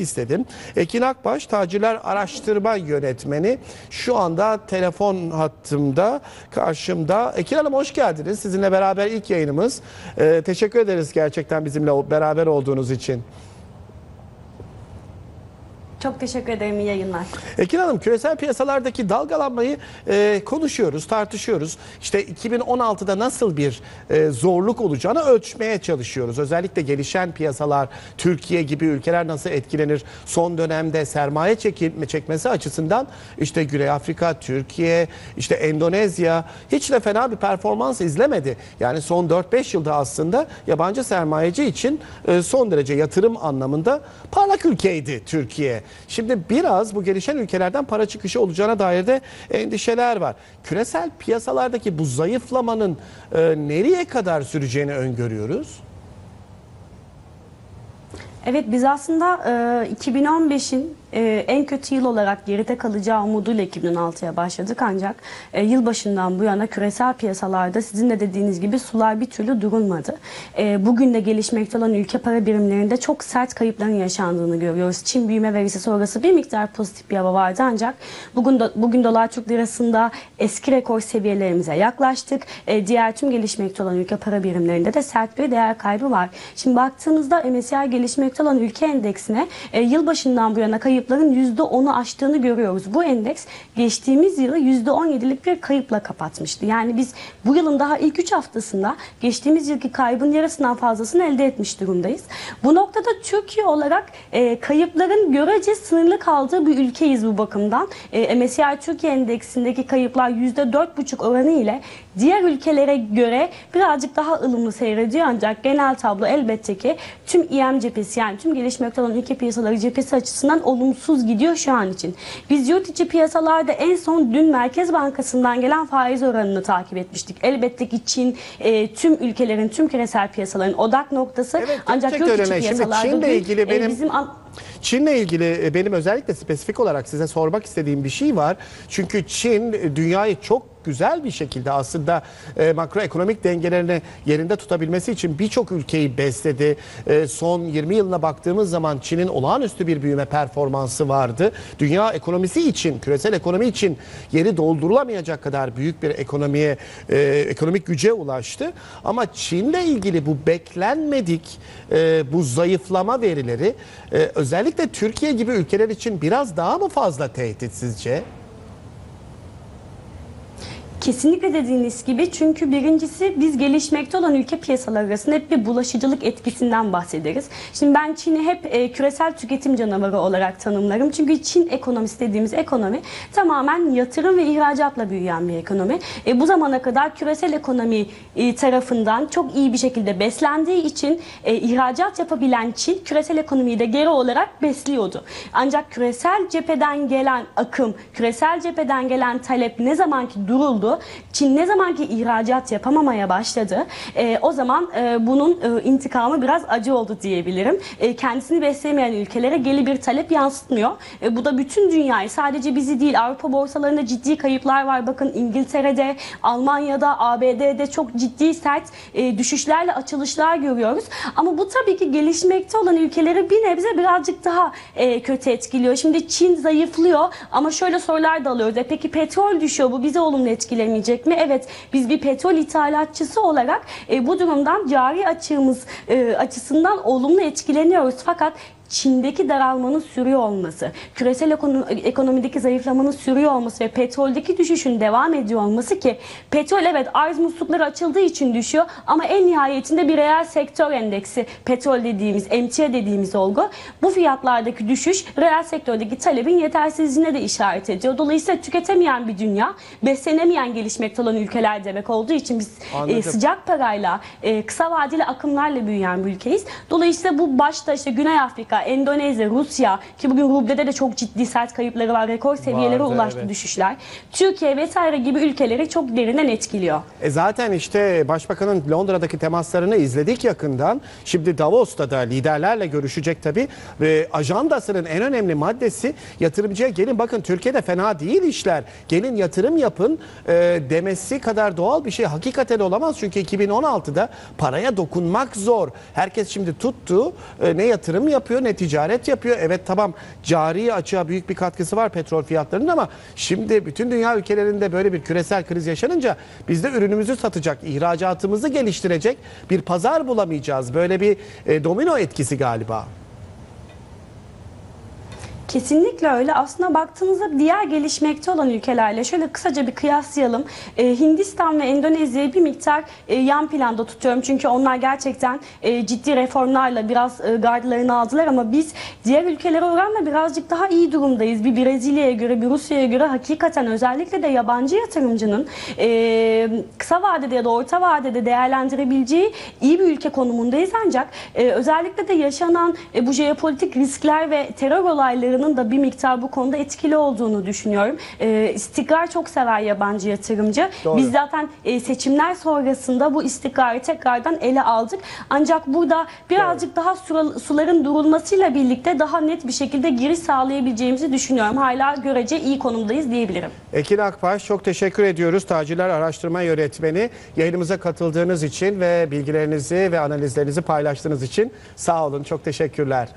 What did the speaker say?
istedim. Ekin Akbaş Tacirler Araştırma Yönetmeni şu anda telefon hattımda karşımda. Ekin Hanım hoş geldiniz. Sizinle beraber ilk yayınımız. Ee, teşekkür ederiz gerçekten bizimle beraber olduğunuz için. Çok teşekkür ederim. iyi yayınlar. Ekin Hanım küresel piyasalardaki dalgalanmayı e, konuşuyoruz, tartışıyoruz. İşte 2016'da nasıl bir e, zorluk olacağını ölçmeye çalışıyoruz. Özellikle gelişen piyasalar, Türkiye gibi ülkeler nasıl etkilenir? Son dönemde sermaye çekilme, çekmesi açısından işte Güney Afrika, Türkiye, işte Endonezya hiç de fena bir performans izlemedi. Yani son 4-5 yılda aslında yabancı sermayeci için e, son derece yatırım anlamında parlak ülkeydi Türkiye. Şimdi biraz bu gelişen ülkelerden para çıkışı olacağına dair de endişeler var. Küresel piyasalardaki bu zayıflamanın e, nereye kadar süreceğini öngörüyoruz? Evet biz aslında e, 2015'in e, en kötü yıl olarak geride kalacağı umuduyla 2016'ya başladık ancak e, yılbaşından bu yana küresel piyasalarda sizin de dediğiniz gibi sular bir türlü durulmadı. E, bugün de gelişmekte olan ülke para birimlerinde çok sert kayıpların yaşandığını görüyoruz. Çin büyüme verisi sonrası bir miktar pozitif bir hava vardı ancak bugün do- bugün dolar Türk lirasında eski rekor seviyelerimize yaklaştık. E, diğer tüm gelişmekte olan ülke para birimlerinde de sert bir değer kaybı var. Şimdi baktığımızda MSCI gelişmekte olan ülke endeksine e, yılbaşından bu yana kayıpların %10'u aştığını görüyoruz. Bu endeks geçtiğimiz yılı %17'lik bir kayıpla kapatmıştı. Yani biz bu yılın daha ilk 3 haftasında geçtiğimiz yılki kaybın yarısından fazlasını elde etmiş durumdayız. Bu noktada Türkiye olarak e, kayıpların görece sınırlı kaldığı bir ülkeyiz bu bakımdan. E, MSCI Türkiye endeksindeki kayıplar %4,5 oranı ile diğer ülkelere göre birazcık daha ılımlı seyrediyor ancak genel tablo elbette ki tüm İM cephesi yani tüm gelişmekte olan ülke piyasaları cephesi açısından olumsuz gidiyor şu an için. Biz yurt içi piyasalarda en son dün Merkez Bankası'ndan gelen faiz oranını takip etmiştik. Elbette ki Çin e, tüm ülkelerin tüm küresel piyasaların odak noktası Evet, ancak yurt içi öyle. Şimdi piyasalarda Çin'le dün, ilgili e, benim- bizim an- Çin'le ilgili e, benim özellikle spesifik olarak size sormak istediğim bir şey var. Çünkü Çin e, dünyayı çok güzel bir şekilde aslında e, makroekonomik dengelerini yerinde tutabilmesi için birçok ülkeyi besledi. E, son 20 yılına baktığımız zaman Çin'in olağanüstü bir büyüme performansı vardı. Dünya ekonomisi için, küresel ekonomi için yeri doldurulamayacak kadar büyük bir ekonomiye, e, ekonomik güce ulaştı. Ama Çin'le ilgili bu beklenmedik e, bu zayıflama verileri e, özellikle Türkiye gibi ülkeler için biraz daha mı fazla tehdit sizce? Kesinlikle dediğiniz gibi çünkü birincisi biz gelişmekte olan ülke piyasaları arasında hep bir bulaşıcılık etkisinden bahsederiz. Şimdi ben Çin'i hep e, küresel tüketim canavarı olarak tanımlarım. Çünkü Çin ekonomisi dediğimiz ekonomi tamamen yatırım ve ihracatla büyüyen bir ekonomi. E, bu zamana kadar küresel ekonomi e, tarafından çok iyi bir şekilde beslendiği için e, ihracat yapabilen Çin küresel ekonomiyi de geri olarak besliyordu. Ancak küresel cepheden gelen akım, küresel cepheden gelen talep ne zaman ki Çin ne zaman ki ihracat yapamamaya başladı, e, o zaman e, bunun e, intikamı biraz acı oldu diyebilirim. E, kendisini beslemeyen ülkelere geri bir talep yansıtmıyor. E, bu da bütün dünyayı sadece bizi değil Avrupa borsalarında ciddi kayıplar var. Bakın İngiltere'de, Almanya'da, ABD'de çok ciddi sert e, düşüşlerle açılışlar görüyoruz. Ama bu tabii ki gelişmekte olan ülkeleri bir nebze birazcık daha e, kötü etkiliyor. Şimdi Çin zayıflıyor ama şöyle sorular da alıyoruz. E, peki petrol düşüyor bu bizi olumlu etkilemeyecek mi? Evet biz bir petrol ithalatçısı olarak e, bu durumdan cari açığımız e, açısından olumlu etkileniyoruz. Fakat Çin'deki daralmanın sürüyor olması, küresel ekono- ekonomideki zayıflamanın sürüyor olması ve petroldeki düşüşün devam ediyor olması ki petrol evet arz muslukları açıldığı için düşüyor ama en nihayetinde bir reel sektör endeksi petrol dediğimiz, emtia dediğimiz olgu bu fiyatlardaki düşüş reel sektördeki talebin yetersizliğine de işaret ediyor. Dolayısıyla tüketemeyen bir dünya, beslenemeyen gelişmekte olan ülkeler demek olduğu için biz Anladım. e, sıcak parayla, e, kısa vadeli akımlarla büyüyen bir ülkeyiz. Dolayısıyla bu başta işte Güney Afrika, Endonezya, Rusya ki bugün rublede de çok ciddi sert kayıpları var. Rekor seviyelere Vardı, ulaştı evet. düşüşler. Türkiye vesaire gibi ülkeleri çok derinden etkiliyor. E zaten işte Başbakanın Londra'daki temaslarını izledik yakından. Şimdi Davos'ta da liderlerle görüşecek tabii. Ve ajandasının en önemli maddesi yatırımcıya gelin bakın Türkiye'de fena değil işler. Gelin yatırım yapın e, demesi kadar doğal bir şey hakikaten olamaz. Çünkü 2016'da paraya dokunmak zor. Herkes şimdi tuttu e, ne yatırım yapıyor ne ne ticaret yapıyor. Evet tamam cari açığa büyük bir katkısı var petrol fiyatlarının ama şimdi bütün dünya ülkelerinde böyle bir küresel kriz yaşanınca biz de ürünümüzü satacak, ihracatımızı geliştirecek bir pazar bulamayacağız. Böyle bir e, domino etkisi galiba. Kesinlikle öyle. Aslında baktığınızda diğer gelişmekte olan ülkelerle şöyle kısaca bir kıyaslayalım. Ee, Hindistan ve Endonezya'yı bir miktar e, yan planda tutuyorum. Çünkü onlar gerçekten e, ciddi reformlarla biraz e, gardlarını aldılar ama biz diğer ülkelere oranla birazcık daha iyi durumdayız. Bir Brezilya'ya göre, bir Rusya'ya göre hakikaten özellikle de yabancı yatırımcının e, kısa vadede ya da orta vadede değerlendirebileceği iyi bir ülke konumundayız ancak e, özellikle de yaşanan e, bu jeopolitik riskler ve terör olaylarının da bir miktar bu konuda etkili olduğunu düşünüyorum. E, istikrar çok sever yabancı yatırımcı. Doğru. Biz zaten e, seçimler sonrasında bu istikrarı tekrardan ele aldık. Ancak burada birazcık daha sura- suların durulmasıyla birlikte daha net bir şekilde giriş sağlayabileceğimizi düşünüyorum. Hala görece iyi konumdayız diyebilirim. Ekin Akbaş çok teşekkür ediyoruz. Tacirler Araştırma Yönetmeni yayınımıza katıldığınız için ve bilgilerinizi ve analizlerinizi paylaştığınız için sağ olun. Çok teşekkürler.